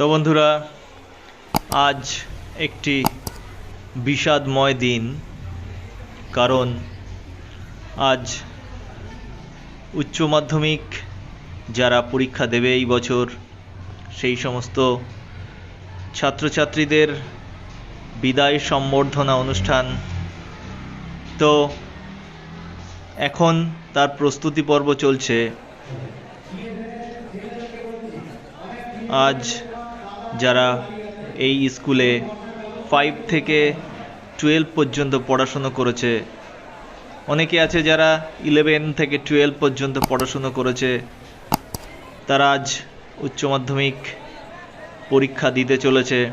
তো বন্ধুরা, আজ একটি বিষাদময় দিন, কারণ আজ উচ্চ মাধ্যমিক যারা পরীক্ষা দেবে এই বছর, সেই সমস্ত ছাত্রছাত্রীদের বিদায় সম্বর্ধনা অনুষ্ঠান। তো এখন তার প্রস্তুতি পর্ব চলছে। আজ যারা এই স্কুলে ফাইভ থেকে টুয়েলভ পর্যন্ত পড়াশুনো করেছে। অনেকে আছে যারা ইলেভেন থেকে টুয়েলভ পর্যন্ত পড়াশুনো করেছে। তারা আজ উচ্চ মাধ্যমিক পরীক্ষা দিতে চলেছে।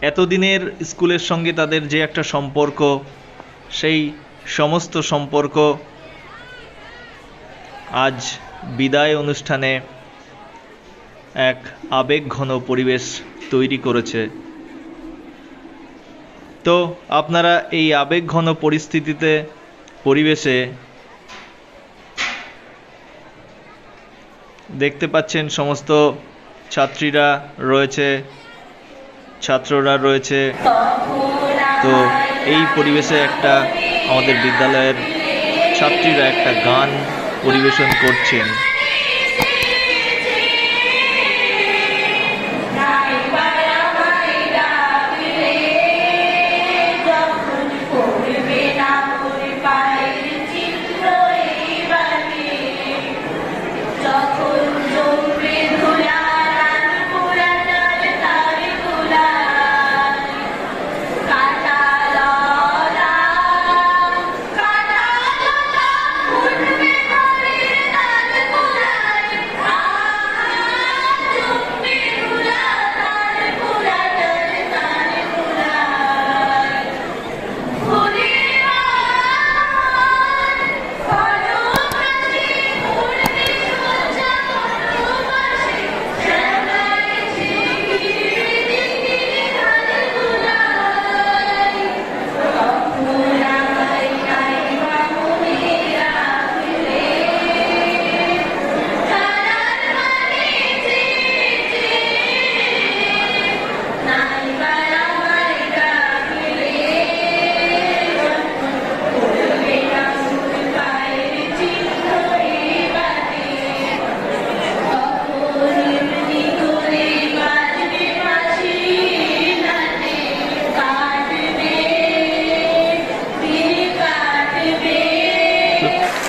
এতদিনের স্কুলের সঙ্গে তাদের যে একটা সম্পর্ক, সেই সমস্ত সম্পর্ক আজ বিদায় অনুষ্ঠানে এক আবেগঘন পরিবেশ তৈরি করেছে। তো আপনারা এই আবেগঘন পরিস্থিতিতে পরিবেশে দেখতে পাচ্ছেন সমস্ত ছাত্রীরা রয়েছে, ছাত্ররা রয়েছে। তো এই পরিবেশে একটা আমাদের বিদ্যালয়ের ছাত্রীরা একটা গান পরিবেশন করছেন।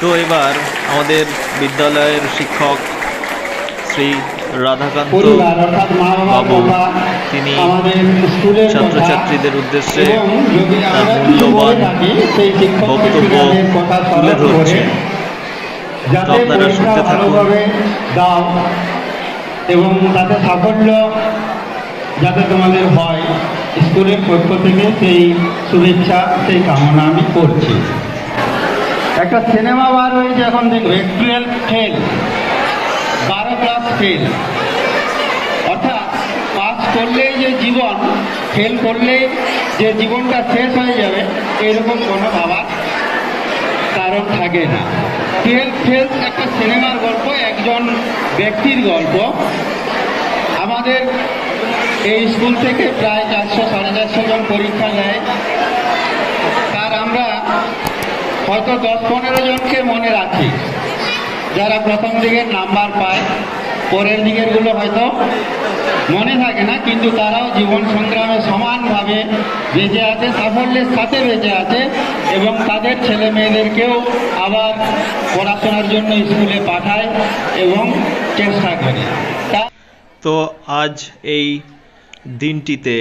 তো এবার আমাদের বিদ্যালয়ের শিক্ষক শ্রী রাধাকান্ত বাবু তিনি আমাদের স্কুলের ছাত্রছাত্রীদের উদ্দেশ্যে তার মূল্যবান বক্তব্য তুলে ধরছেন যাতে আপনারা শুনতে থাকুন। দাও এবং তাতে সাফল্য যাতে তোমাদের হয় স্কুলের পক্ষ থেকে সেই শুভেচ্ছা সেই কামনা আমি করছি একটা সিনেমা বার হয়েছে এখন দেখবে ফেল বারো ক্লাস ফেল অর্থাৎ পাস করলেই যে জীবন ফেল করলেই যে জীবনটা শেষ হয়ে যাবে, এরকম কোনো ভাবার কারণ থাকে না। টুয়েলভ ফেল একটা সিনেমার গল্প, একজন ব্যক্তির গল্প। আমাদের এই স্কুল থেকে প্রায় চারশো, সাড়ে চারশো জন পরীক্ষা নেয়। হয়তো দশ পনেরো জনকে মনে রাখি। যারা প্রথম দিকের নাম্বার পায়, পরের দিকেরগুলো হয়তো মনে থাকে না, কিন্তু তারাও জীবন সংগ্রামে সমানভাবে বেঁচে আছে, সাফল্যের সাথে বেঁচে আছে এবং তাদের ছেলে মেয়েদেরকেও আবার পড়াশোনার জন্য স্কুলে পাঠায় এবং চেষ্টা করে। তো আজ এই দিনটিতে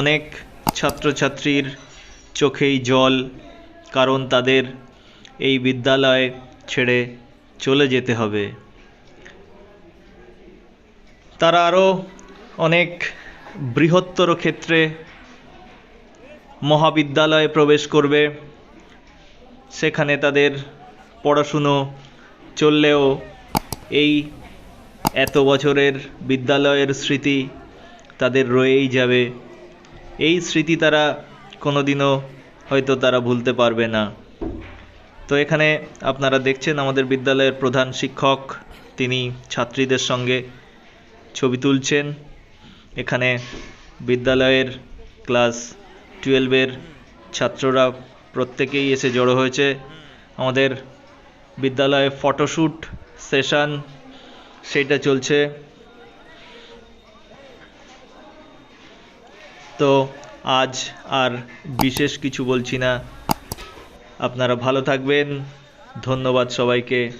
অনেক ছাত্রছাত্রীর চোখেই জল কারণ তাদের এই বিদ্যালয় ছেড়ে চলে যেতে হবে। তারা আরও অনেক বৃহত্তর ক্ষেত্রে মহাবিদ্যালয়ে প্রবেশ করবে। সেখানে তাদের পড়াশুনো চললেও এই এত বছরের বিদ্যালয়ের স্মৃতি তাদের রয়েই যাবে। এই স্মৃতি তারা কোনোদিনও হয়তো তারা ভুলতে পারবে না। তো এখানে আপনারা দেখছেন আমাদের বিদ্যালয়ের প্রধান শিক্ষক, তিনি ছাত্রীদের সঙ্গে ছবি তুলছেন। এখানে বিদ্যালয়ের ক্লাস টুয়েলভের ছাত্ররা প্রত্যেকেই এসে জড়ো হয়েছে। আমাদের বিদ্যালয়ে ফটোশ্যুট সেশন, সেটা চলছে। তো আজ আর বিশেষ কিছু বলছি না। আপনারা ভালো থাকবেন। ধন্যবাদ সবাইকে।